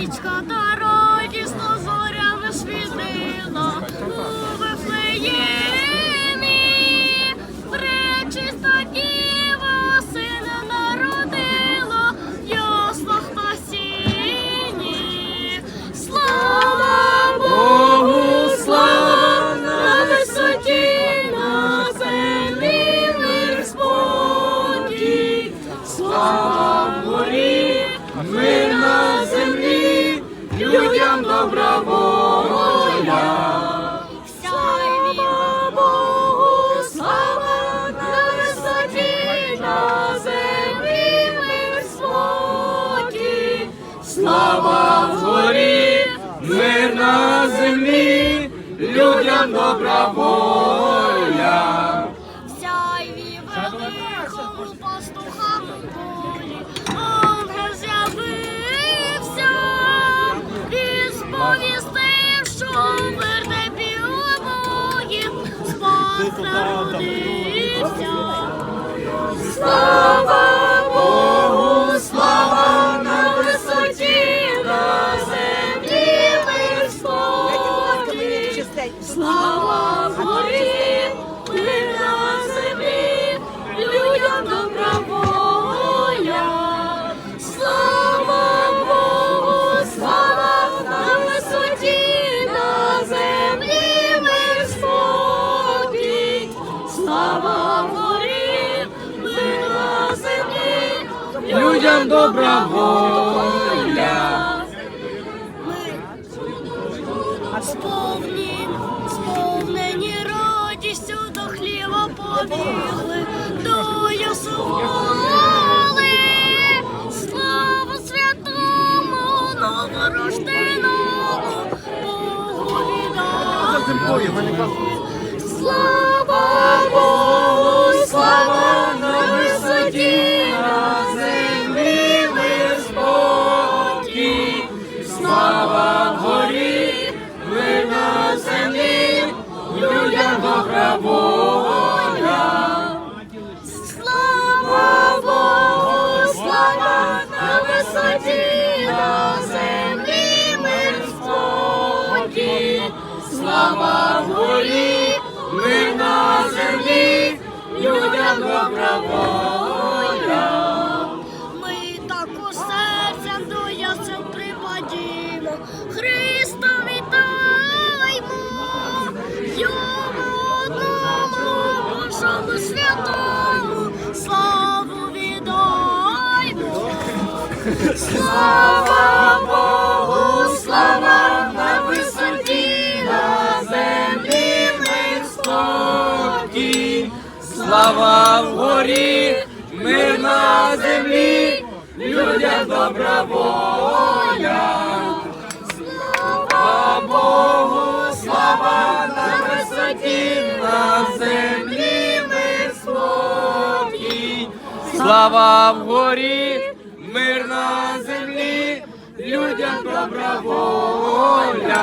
Нічка та радісно зорями світила діва сина народила та сіні. Слава Богу, слава висоті, землі мир спокій. Людям добра воля. Сяйві великому пастухам полі, ангел з'явився і сповістив, що верне білобоїв спас народився. Слава Людям добра воля. Ми сповні, сповнені радістю до хліба побігли, до Ясуали. Слава святому, новорожденому, Богу віддаємо. Слава добра воля. Слава Богу, слава на висоті, на землі мир спокій. Слава волі, мир на землі, людям добра воля. Святому, славу віддаймо. Слава Богу, слава на висоті, на землі мир спокій. Слава вгорі, мир на землі, людям добра воля. Слава Богу, слава на висоті, Слава вгорі, мир на землі, людям добра воля.